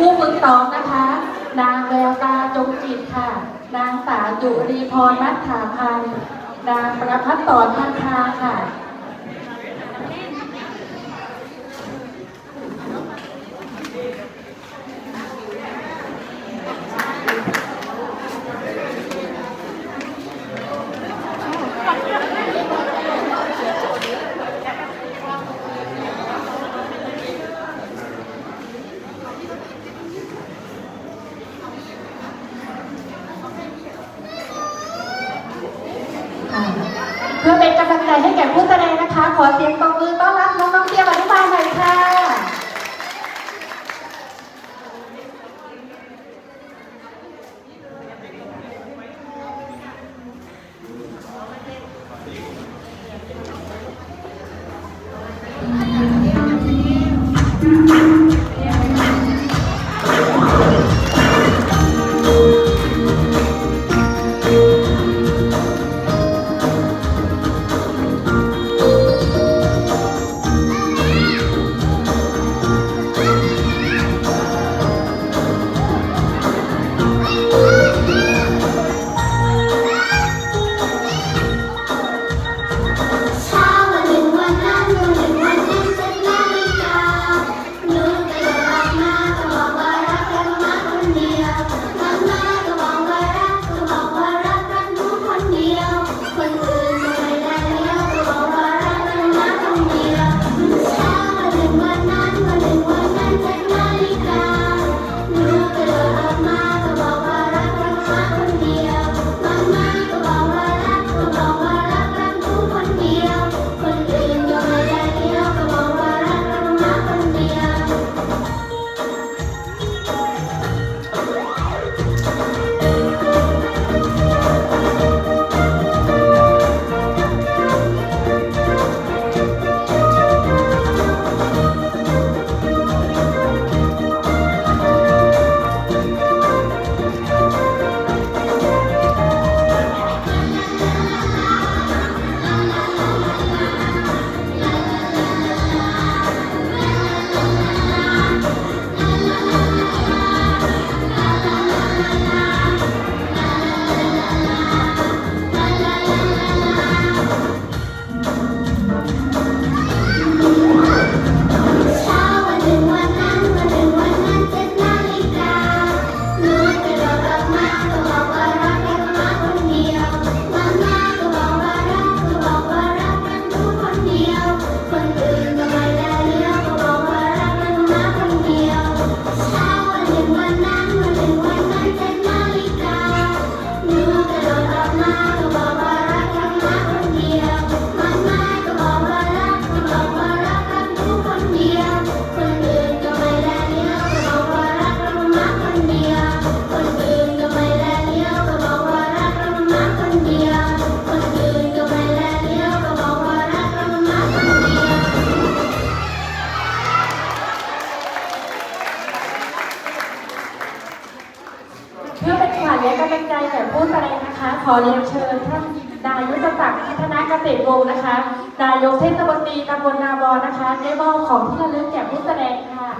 ผู้ฝึกสอนนะคะ นางแววตาจงจิตค่ะ นางสาวจุรีพรมัทธาพันธ์นางประพัฒน์สอนทางคาค่ะ เพื่อเป็นกำลังใจให้แก่ผู้แสดงนะคะ ขอเสียงปรบมือต้อนรับน้องน้องเตี้ย เพื่อเป็นขวัญและกำลังใจแก่ผู้แสดงนะคะ ขอเรียนเชิญท่านนายยุทธศักดิ์พัฒนาเกษตรวงนะคะนายกเทศมนตรีตำบลนาบอนะคะได้มอบของที่ระลึกแก่ผู้แสดงค่ะ